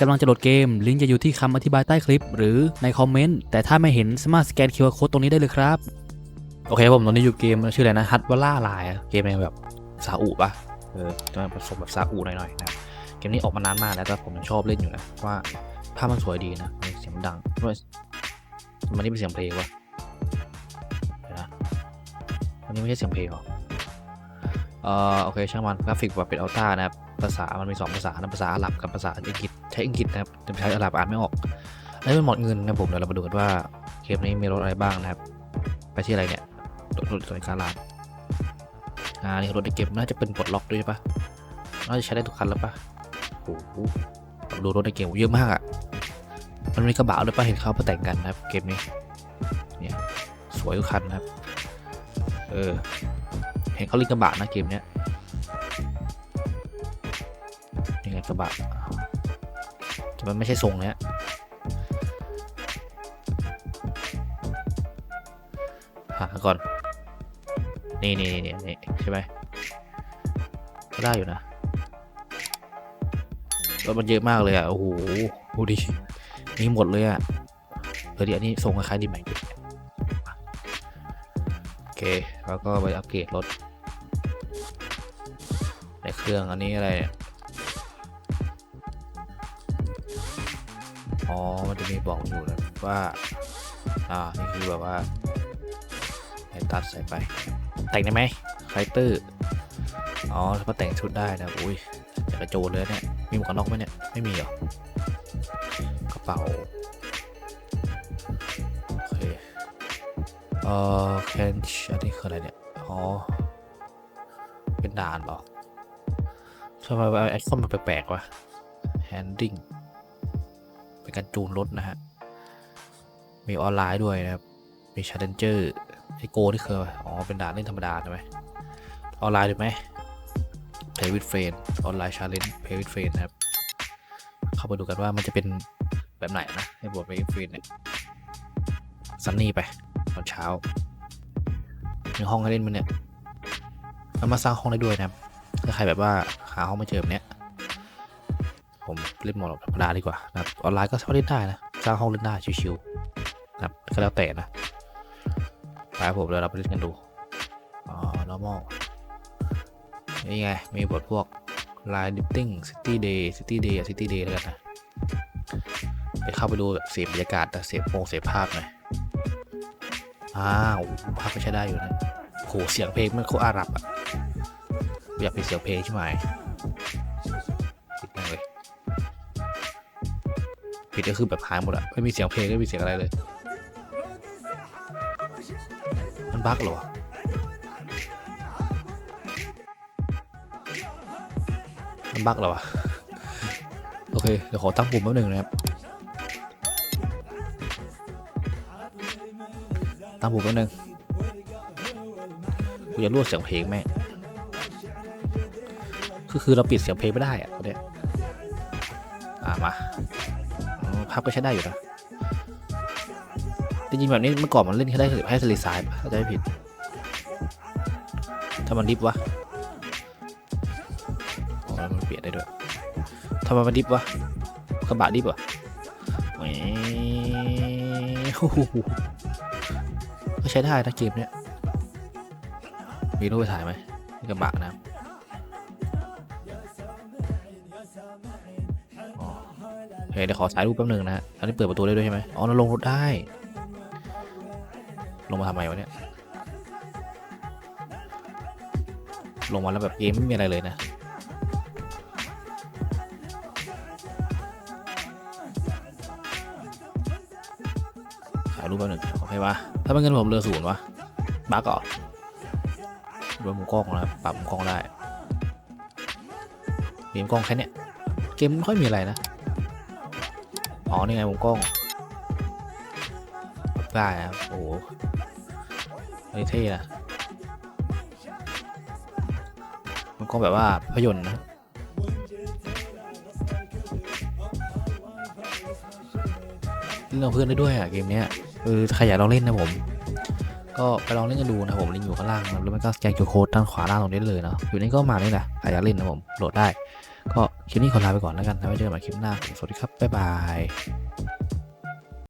กำลังจะโหลดเกม ลิงก์จะอยู่ที่คำอธิบายใต้คลิป หรือในคอมเมนต์ แต่ถ้าไม่เห็นสามารถสแกน QR Code ตรงนี้ได้เลยครับ โอเคผมตอนนี้อยู่เกมชื่ออะไรนะฮัตวล่าลน์เกมแบบซาอุปะเออจะผสมแบบซาอุหน่อยๆนะเกมนี้ออกมานานมากแล้วแต่ผมยังชอบเล่นอยู่นะว่าภาพมันสวยดีนะเสียงดังด้วยมันนี่เป็นเสียงเพลงวะนะอันนี้ไม่ใช่เสียงเพลงหรอเออโอเคช่างมันกราฟิกแบบเป็นอัลต้านะครับภาษามันมีสองภาษานะภาษาอาหรับกับภาษาอังกฤษ ใช้อังกฤษนะครับแต่ใช้อาหรับอ่านไม่ออกอันนี้เป็นหมดเงินนะผมเดี๋ยวเรามาดูกันว่าเกมนี้มีรถอะไรบ้างนะครับ ไปที่อะไรเนี่ยรถรถสวยการลานอ่านี่รถในเกมน่าจะเป็นปลดล็อกด้วยใช่ปะน่าจะใช้ได้ทุกคันแล้วปะโอ้โหดูรถในเกมเยอะมากอะ่ะมันมีกระบะด้วยปะเห็นเขามาแต่งกันนะครับ เกมนี้เนี่ยสวยทุกคันนะครับเออเห็นเขาล่นกระบะนะเกมเนี้ยยังไงกระบะ แต่มันไม่ใช่ทรงเนี้ยหาก่อน นี่นี่นี่นี่ใช่ไหมก็ได้อยู่นะรถมันเยอะมากเลยอะ โอ้โหดูดิมีหมดเลยอะเออดี๋ยวอันนี้ส่งคล้ายๆดีใหมโอเค แล้วก็ไปอัปเกรดรถในเครื่องอันนี้อะไรเนี่ย อ๋อ มันจะมีบอกอยู่นะว่า อ่า นี่คือแบบว่าใส่ตัดใส่ไป แต่งได้ไหมไคเตอร์ อ๋อถ้าแต่งชุดได้นะ อุ้ยจะกระโจนเลยเนี่ย มีหมวกกันน็อกไหมเนี่ย ไม่มีหรอ กระเป๋า โอเค เอ่อแคนชอันนี้คืออะไรเนี่ย อ๋อ เป็นด่านหรอทำไมไอคอนมันแปลกๆวะ handing เป็นการจูนรถนะฮะ มีออนไลน์ด้วยนะครับ มี challenger ไอโกนี่คืออ๋อ เป็นด่านเล่นธรรมดาใช่ไหมออนไลน์ถูกไหม Play with friend ออนไลน์ challenge Play with friend นะครับ เข้าไปดูกันว่ามันจะเป็นแบบไหนนะไอ้บท Play with friend เนี่ยซันนี่ไปตอนเช้ามีห้องให้เล่นมันเนี่ยมันมาสร้างห้องได้ด้วยนะครับถ้าใครแบบว่าหาห้องไม่เจอแบบเนี้ย ผมเล่นโหมดธรรมดาดีกว่านะครับออนไลน์ก็สามารถเล่นได้นะสร้างห้องเล่นได้ชิวๆนะครับก็แล้วแต่นะไปผมเดี๋ยวเราไปเล่นกันดูอ๋อ normal นี่ไง มีบทพวก line lifting city day city day city day แล้วกันนะไปเข้าไปดูแบบเสพบรรยากาศแต่เสพโปงเสพภาพหน่อยอ้าวภาพก็ใช้ได้อยู่นะโหเสียงเพลงมันโคตรอาหรับอะอยากเป็นเสียงเพลงใช่ไหม ปิดก็คือแบบหายหมดอะไม่มีเสียงเพลงไม่มีเสียงอะไรเลย มันบั๊กเหรอมันบั๊กเหรอวะโอเค เดี๋ยวขอตั้งปุ่มแป๊บหนึ่งนะครับ ตั้งปุ่มแป๊บหนึ่งกูจะรวดเสียงเพลงแม่คือคือเราปิดเสียงเพลงไม่ได้อะตอนเนี้ยอ่ามา ภาพก็ใช้ได้อยู่นะจริงๆแบบนี้เมื่อก่อนมันเล่นแค่ได้แค่ทะเลทรายปะถ้าจะไม่ผิด ถ้ามันดิฟวะอ๋อมันเปลี่ยนได้ด้วยทำไมมันดิฟวะกระบะดิฟวะแหมโอ้โหก็ใช้ได้นะเกมเนี้ยมีรูปไปถ่ายไหมกระบะนะ เคเดี๋ยวขอถ่ายรูปแป๊บหนึงนะฮะอันนี้เปิดประตูได้ด้วยใช่ไหมอ๋อเราลงรถได้ ลงมาทำไมวะเนี่ย ลงมาแล้วแบบเกมไม่มีอะไรเลยนะถ่ายรูปแป๊บหนึ่งโอเคปะถ้าเป็นเงินผมเรือศูนย์วะบักก่อนด้วยมุมกล้องนะปรับมุมกล้องได้มีมุมกล้องแค่เนี้ยเกมไม่ค่อยมีอะไรนะ อ๋อ นี่ไงมุมกล้อง ได้ครับโอ้โหอันนี้เท่นะมันก็แบบว่าพยนต์นะเล่นกับเพื่อนได้ด้วยอะเกมเนี้ยเออใครอยากลองเล่นนะผม ก็ไปลองเล่นกันดูนะผมลิงก์อยู่ข้างล่างนะแล้วมันก็สแกนคิวโค้ดด้านขวาล่างตรงนี้เลยเนาะอยู่นี่ก็มานี่แหละใครอยากเล่นนะผมโหลดได้ ก็คลิปนี้ขอลาไปก่อนแล้วกันแล้วไว้เจอกันใหม่คลิปหน้า สวัสดีครับ บ๊ายบาย